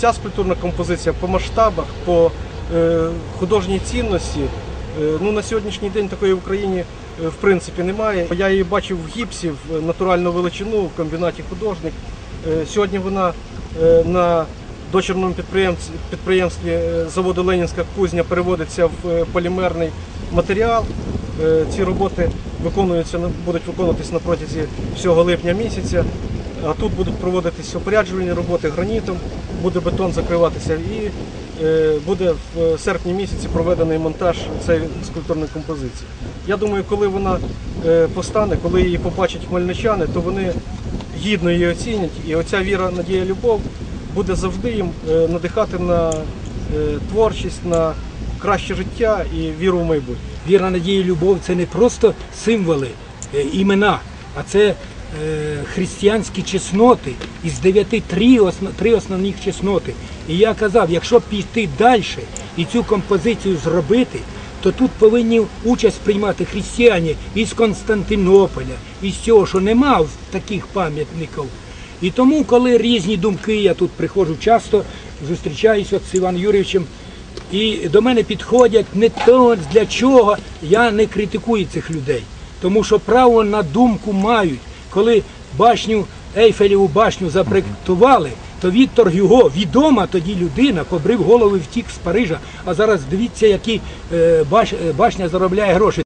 ця скульптурна композиція по масштабах, по е, художній цінності, е, ну на сьогоднішній день такої в Україні е, в принципі немає. Я її бачив в гіпсі в натуральну величину в комбінаті художник. Сьогодні вона на дочірному підприємстві, підприємстві заводу Ленінська кузня переводиться в полімерний матеріал. Ці роботи виконуються будуть виконуватись на протязі всього липня місяця. А тут будуть проводитись опоряджувальні роботи гранітом, буде бетон закриватися і е, буде в серпні місяці проведений монтаж цієї скульптурної композиції. Я думаю, коли вона е, постане, коли її побачать хмельничани, то вони гідно її оцінять. І оця віра, надія, любов буде завжди їм е, надихати на творчість, на краще життя і віру в майбутнє. Віра, надія, любов це не просто символи, імена, а це християнські чесноти. Із дев'яти три, осно- три основних чесноти. І я казав, якщо піти далі і цю композицію зробити, то тут повинні участь приймати християни із Константинополя, із цього, що нема таких пам'ятників. І тому, коли різні думки, я тут приходжу часто, зустрічаюся з Іваном Юрійовичем, і до мене підходять не то для чого. Я не критикую цих людей, тому що право на думку мають. Коли башню Ейфелеву башню запроектували, то Віктор Гюго, відома тоді людина, побрив голову і втік з Парижа. А зараз дивіться, які е, е, башня заробляє гроші.